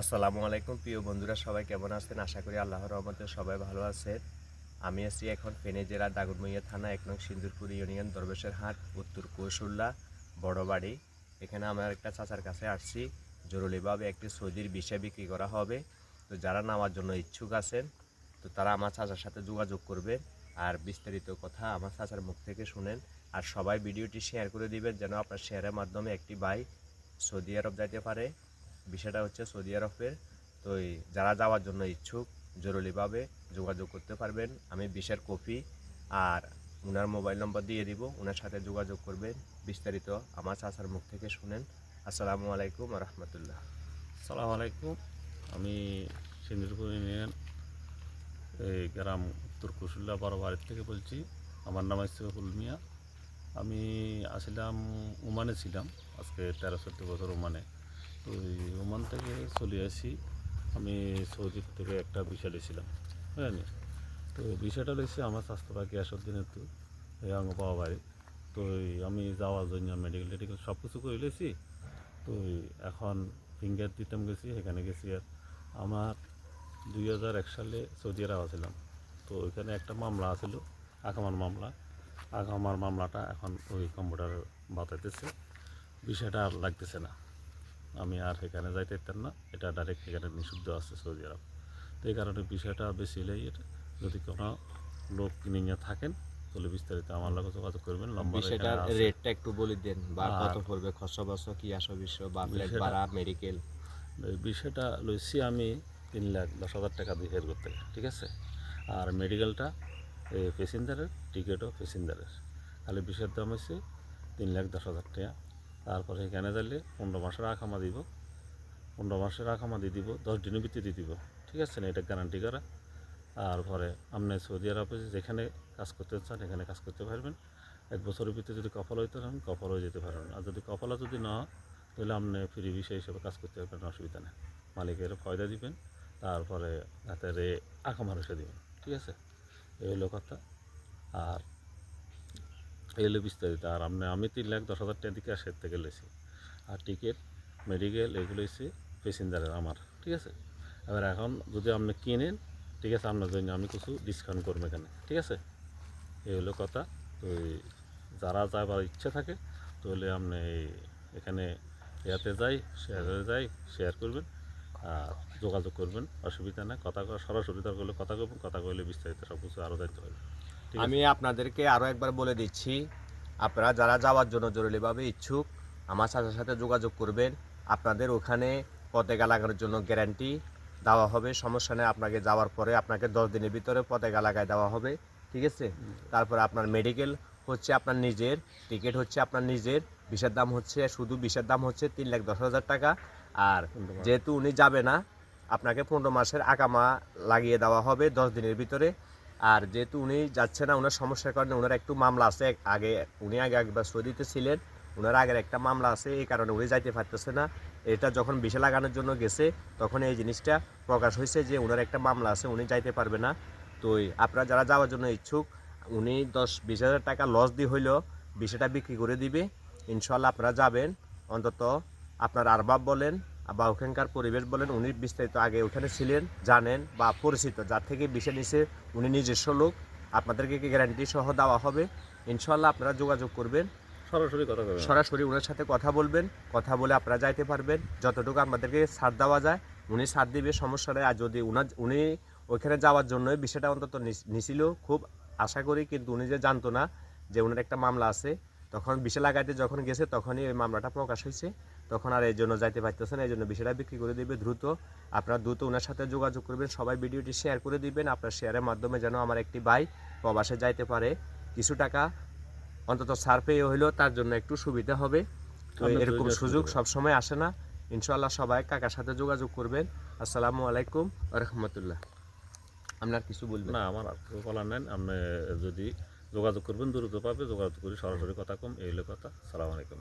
আসসালামু আলাইকুম, প্রিয় বন্ধুরা, সবাই কেমন আছেন? আশা করি আল্লাহর রহমতে সবাই ভালো আছেন। আমি আছি এখন ফেনী জেলার দাগনমইয়া থানা, এক নং সিন্দুরপুর ইউনিয়ন, দরবেশের হাট, উত্তর কৌশল্যা বড়বাড়ি। এখানে আমার একটা চাচার কাছে আসছি। জরুরিভাবে একটি সৌদির বিষয় বিক্রি করা হবে। তো যারা নেওয়ার জন্য ইচ্ছুক আছেন, তো তারা আমার চাচার সাথে যোগাযোগ করবেন আর বিস্তারিত কথা আমার চাচার মুখ থেকে শুনেন। আর সবাই ভিডিওটি শেয়ার করে দিবেন, যেন আপনার শেয়ারের মাধ্যমে একটি ভাই সৌদি আরব যাইতে পারে। বিষয়টা হচ্ছে সৌদি আরবের। তো যারা যাওয়ার জন্য ইচ্ছুক, জরুরিভাবে যোগাযোগ করতে পারবেন। আমি বিশের কপি আর ওনার মোবাইল নম্বর দিয়ে দিব। ওনার সাথে যোগাযোগ করবেন। বিস্তারিত আমার চাচার মুখ থেকে শুনেন। আসসালামু আলাইকুম রহমতুল্লাহ সালাম আলাইকুম। আমি সিন্দুরপুর ইউনিয়ন, এই গ্রাম উত্তর কুশুল্লা বড় বাড়ির থেকে বলছি। আমার নাম হচ্ছে মিয়া। আমি আসলাম ওমানে ছিলাম। আজকে তেরো চোদ্দ বছর ওমানে তো এই ওমান থেকে চলে আসি। আমি সৌদি থেকে একটা বিষয় নিয়েছিলাম বুঝলেন? তো বিষয়টা লইছি আমার স্বাস্থ্য পাখি আসার তো, এই আঙ্গ পাওয়া বাড়ি। তো আমি যাওয়ার জন্য মেডিকেল টেডিকেল সব কিছু করে লেছি। তো এখন ফিঙ্গার দিতাম গেছি এখানে গেছি আর আমার দুই হাজার এক সালে সৌদি আরব ছিলাম তো ওইখানে একটা মামলা আছিল, আকামার মামলা। আকামার মামলাটা এখন ওই কম্পিউটার বাতাইতেছে বিষয়টা আর লাগতেছে না। আমি আর সেখানে যাইতে পারতাম না। এটা ডাইরেক্ট এখানে নিষিদ্ধ আছে সৌদি আরব। তো এই কারণে বিষয়টা বেশি লাই এটা। যদি কোনো লোক কিনে নিয়ে থাকেন তাহলে বিস্তারিত আমার লগে যোগাযোগ করবেন নম্বর বিষয়টার রেটটা একটু বলে দেন বা কত পড়বে খরচ বাস কি আসো বিশ্ব বা ফ্ল্যাট বিষয়টা- ভাড়া মেডিকেল বিষয়টা লইছি আমি তিন লাখ দশ হাজার টাকা দিয়ে হের করতে ঠিক আছে? আর মেডিকেলটা এই প্যাসেঞ্জারের টিকিটও প্যাসেঞ্জারের খালি বিষয়ের দাম হচ্ছে তিন লাখ দশ হাজার টাকা। তারপরে এখানে যাইলে পনেরো মাসের আখামা দিব। পনেরো মাসের আখামা দিয়ে দিব, দশ দিনের ভিত্তিতে দিব। ঠিক আছে না? এটা গ্যারান্টি করা। তারপরে আপনি সৌদি আরবে যেখানে কাজ করতে চান, এখানে কাজ করতে পারবেন। এক বছরের ভিতরে যদি কপাল হইতে চান কপাল হয়ে যেতে পারবেন। আর যদি কপালা যদি না তাহলে আপনি ফ্রি বিষয় হিসেবে কাজ করতে পারবেন, অসুবিধা নেই। মালিকের ফয়দা দিবেন, তারপরে হাতের আকামার এসে দিবেন। ঠিক আছে? এই হলো কথা। আর এই হলো বিস্তারিত। আর আপনি আমি তিন লাখ দশ হাজার টাকা দিকে আসে থেকে লেছি। আর টিকিট মেডিকেল এগুলো হচ্ছে প্যাসেঞ্জারের আমার, ঠিক আছে? এবার এখন যদি আপনি কিনেন, ঠিক আছে, আপনার জন্য আমি কিছু ডিসকাউন্ট করব এখানে, ঠিক আছে? এই হলো কথা। তো যারা যাবার ইচ্ছা থাকে, তাহলে আপনি এখানে ইয়াতে যাই শেয়ারে যাই শেয়ার করবেন, আর যোগাযোগ করবেন। অসুবিধা নেই, কথা সরাসরি তার হলে কথা কবেন কথা কইলে বিস্তারিত সব কিছু আরও জানতে পারবেন। আমি আপনাদেরকে আরও একবার বলে দিচ্ছি আপনারা যারা যাওয়ার জন্য জরুরিভাবে ইচ্ছুক আমার সাথে সাথে যোগাযোগ করবেন। আপনাদের ওখানে পতাকা লাগানোর জন্য গ্যারান্টি দেওয়া হবে। সমস্যা নেই আপনাকে যাওয়ার পরে আপনাকে দশ দিনের ভিতরে পতাকা লাগায় দেওয়া হবে ঠিক আছে? তারপরে আপনার মেডিকেল হচ্ছে আপনার নিজের টিকিট হচ্ছে আপনার নিজের বিষের দাম হচ্ছে শুধু বিষের দাম হচ্ছে তিন লাখ দশ হাজার টাকা। আর যেহেতু উনি যাবে না আপনাকে পনেরো মাসের আকামা লাগিয়ে দেওয়া হবে দশ দিনের ভিতরে। আর যেহেতু উনি যাচ্ছে না ওনার সমস্যার কারণে ওনার একটু মামলা আছে। আগে, উনি আগে একবার সৌদিতে ছিলেন ওনার আগের একটা মামলা আছে, এই কারণে উনি যাইতে পারতেছে না। এটা যখন বিষে লাগানোর জন্য গেছে, তখন এই জিনিসটা প্রকাশ হয়েছে যে ওনার একটা মামলা আছে, উনি যাইতে পারবে না। তো আপনারা যারা যাওয়ার জন্য ইচ্ছুক, উনি দশ, বিশ হাজার টাকা লস দিয়ে হইলেও বিষয়টা বিক্রি করে দিবে। ইনশাল্লাহ আপনারা যাবেন। অন্তত আপনার আরবাব বলেন বা ওখানকার পরিবেশ বলেন উনি বিস্তারিত আগে ওখানে ছিলেন জানেন বা পরিচিত। যার থেকে বিষয় নিছে উনি নিজস্ব লোক। আপনাদেরকে গ্যারান্টি সহ দেওয়া হবে? ইনশাল্লাহ আপনারা যোগাযোগ করবেন। সরাসরি কথা সরাসরি ওনার সাথে কথা বলবেন। কথা বলে আপনারা যাইতে পারবেন। যতটুকু আপনাদেরকে ছাড় দেওয়া যায় উনি ছাড় দিবে সমস্যা নেই। আর যদি উনার উনি ওইখানে যাওয়ার জন্য বিষয়টা অন্তত নিছিল খুব আশা করি কিন্তু উনি যে জানতো না যে ওনার একটা মামলা আছে তখন বিষে লাগাইতে যখন গেছে তখনই ওই মামলাটা প্রকাশ হয়েছে তখন আর এই জন্য যাইতে পারতেছে না এই জন্য বিষয়টা বিক্রি করে দিবে দ্রুত। আপনারা দ্রুত ওনার সাথে যোগাযোগ করবেন সবাই ভিডিওটি শেয়ার করে দিবেন। আপনার শেয়ারের মাধ্যমে যেন আমার একটি ভাই প্রবাসে যাইতে পারে। কিছু টাকা অন্তত ছাড় পেয়ে হইলেও তার জন্য একটু সুবিধা হবে। তো এরকম সুযোগ তো। সব সময় আসে না। ইনশাআল্লাহ সবাই কাকার সাথে যোগাযোগ করবেন। আসসালামু আলাইকুম রহমতুল্লাহ। আপনার কিছু বলবেন? না আমার বলার নেন আপনি যদি যোগাযোগ করবেন দ্রুত পাবে যোগাযোগ করি সরাসরি কথা কম এই হলো কথা। সালাম আলাইকুম।